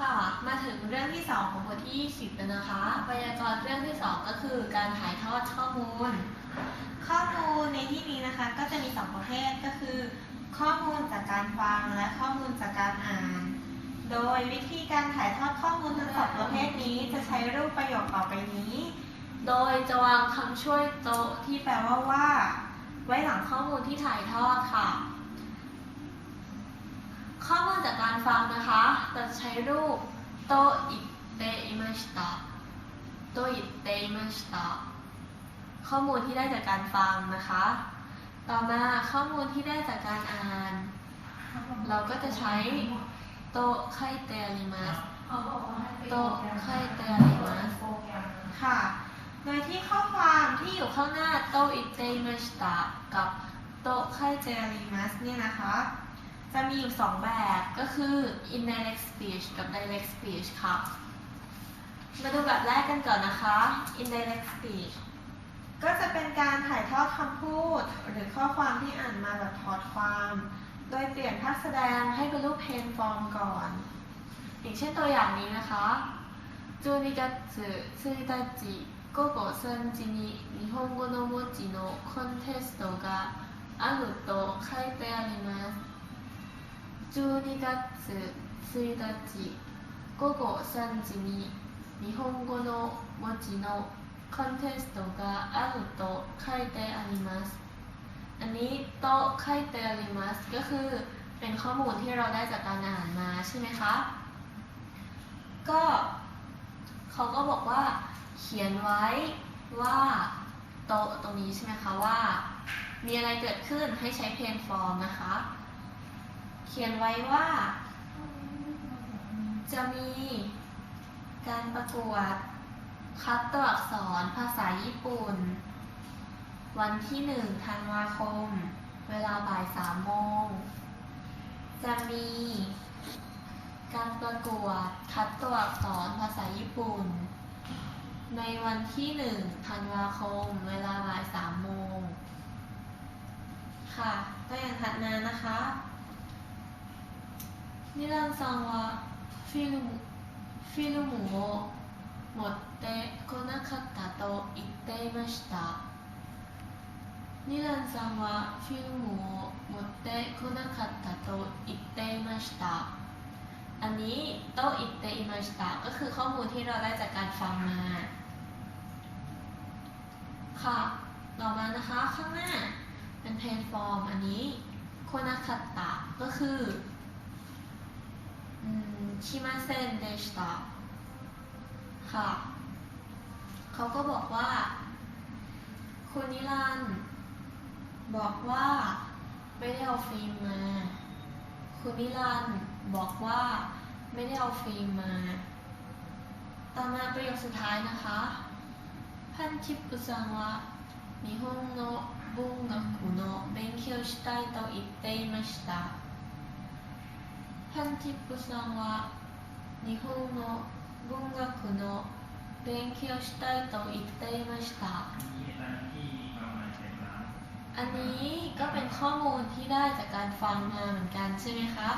ค่ะ มาถึงเรื่องที่ 2 ของบทที่ 20แล้วนะคะไวยากรณ์เรื่องที่ 2 ก็คือการถ่ายทอดข้อมูล ข้อมูลในที่นี้นะคะก็จะมี 2 ประเภทก็คือ ข้อมูลจากการฟังและข้อมูลจากการอ่าน โดยวิธีการถ่ายทอดข้อมูลทั้งสองประเภทนี้จะใช้รูปประโยคต่อไปนี้ โดยจะวางคำช่วยโตะที่แปลว่าว่า ไว้หลังข้อมูลที่ถ่ายทอดค่ะ ข้อมูลจากการฟังนะคะจะใช้รูปโตอิเตอิมาชิตะโตอิเตอิมาชิตะข้อมูลที่ได้จากการฟังนะคะ ต่อมาข้อมูลที่ได้จากการอ่าน เราก็จะใช้โตไคเตริมัสโตไคเตริมัสค่ะ โดยที่ข้อความที่อยู่ข้างหน้าโตอิเตอิมาชิตะกับโตไคเตริมัสเนี่ยนะคะ จะมีอยู่สองแบบก็คือ indirect speech กับ direct speech ค่ะ มาดูแบบแรกกันก่อนนะคะ indirect speech ก็จะเป็นการถ่ายทอดคำพูด หรือข้อความที่อ่านมาแบบถอดความ โดยเปลี่ยนภาพแสดงให้เป็นรูปเพนฟอร์มก่อน อย่างเช่นตัวอย่างนี้นะคะจูนิกัตสึซึตาจิโกโกซันจินินิฮงโกโนโมจิโนคอนเทสโตะกะอารุโตะไคเตอาริมัส 12月1日午後3時に日本語の文字のコンテストがあると書いてあります อันนี้โต๊ะไคเตอริมัสก็คือเป็นข้อมูลที่เราได้จากการอ่านมาใช่ไหมคะ ก็เขาก็บอกว่าเขียนไว้ว่าโต๊ะตรงนี้ใช่ไหมคะว่า มีอะไรเกิดขึ้นให้ใช้เพนฟอร์มนะคะ เขียนไว้ว่า จะมีการประกวดคัดตัวอักษรภาษาญี่ปุ่น วันที่หนึ่งธันวาคม เวลาบ่ายสามโมง จะมีการประกวดคัดตัวอักษรภาษาญี่ปุ่น ในวันที่หนึ่งธันวาคม เวลาบ่ายสามโมง ค่ะตัวอย่างถัดมานะคะ นิรันดร์ซังはフィルムフィルムを持ってこなかったと言っていましたニランさんはフィルムを持ってこなかったと言っていましたอันนี้โตอิเตอิมาชิตะก็คือข้อมูลที่เราได้จากการฟังมา ค่ะ ต่อมานะคะ ข้างหน้า เป็นเพนฟอร์ม อันนี้โคนาคาตะก็คือ ชิมาเซนเดชตะค่ะ เขาก็บอกว่า คุณนิรันดร์บอกว่าไม่ได้เอาฟิล์มมา คุณนิรันดร์บอกว่าไม่ได้เอาฟิล์มมา ต่อมาประโยคสุดท้ายนะคะพันชิปุซังวะ日本の文学の勉強したいと言っていました พันชิปุซังวะ日本の文学の勉強したいと言っていました อันนี้ก็เป็นข้อมูลที่ได้จากการฟังมาเหมือนกันใช่ไหมคะ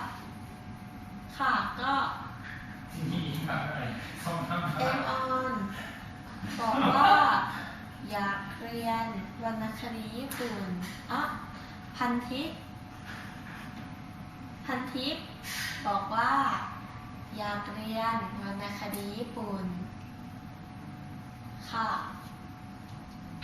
ค่ะก็ เอ็มออนบอกว่าอยากเรียนวรรณคดีญี่ปุ่นอ่ะพันทิพย์ พันทิปบอกว่า อยากเรียนวรรณคดีญี่ปุ่น ค่ะ